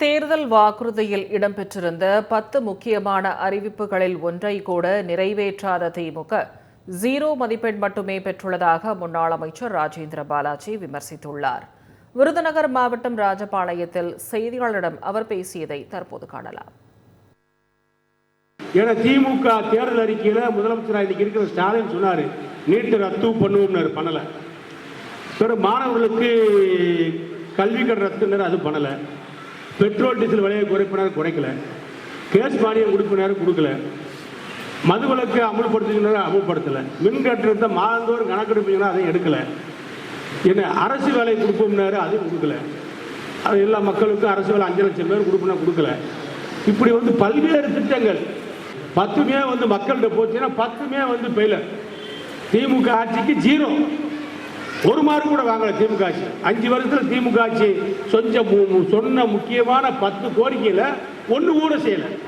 தேர்தல் வாக்குறுதியில் இடம்பெற்றிருந்த பத்து முக்கியமான அறிவிப்புகளில் ஒன்றை கூட நிறைவேற்றாத திமுக ஜீரோ மதிப்பெண் மட்டுமே பெற்றுள்ளதாக முன்னாள் அமைச்சர் ராஜேந்திர பாலாஜி விமர்சித்துள்ளார். விருதுநகர் மாவட்டம் ராஜபாளையத்தில் செய்தியாளரிடம் அவர் பேசியதை தற்போது காணலாம். ஏன்னா திமுக தேர்தல் அறிக்கையில் முதலமைச்சராக இன்னைக்கு இருக்கிற ஸ்டாலின் சொன்னார் நீட்டு ரத்து பண்ணுவோம்னாரு பண்ணலை. மாணவர்களுக்கு கல்வி கடன் ரத்துனாரு அது பண்ணலை. பெட்ரோல் டீசல் விலையை குறைப்பினர் குறைக்கல. கேஸ் மானியம் கொடுப்பினர் கொடுக்கல. மதுவிலக்கு அமல்படுத்தினாரு அமல்படுத்தலை. மின் கட்டணத்தை மாதந்தோறும் கணக்கெடுப்பீங்கன்னா அதை எடுக்கலை. என்ன அரசு வேலை கொடுப்போம்னாரு அதையும் கொடுக்கல. அது எல்லா மக்களுக்கும் அரசு வேலை அஞ்சு லட்சம் பேர் கொடுப்போம்னா கொடுக்கல. இப்படி வந்து பல்வேறு திட்டங்கள். பத்துமே வந்து மக்கள்கிட்ட போச்சுன்னா பத்துமே வந்து பெயிலர் திமுக ஆட்சிக்கு ஜீரோ ஒரு மார்க் கூட வாங்கல திமுக ஆட்சி. அஞ்சு வருஷத்தில் திமுக ஆட்சி. மு- சொன்ன முக்கியமான பத்து கோரிக்கையில் ஒன்று கூட செய்யலை.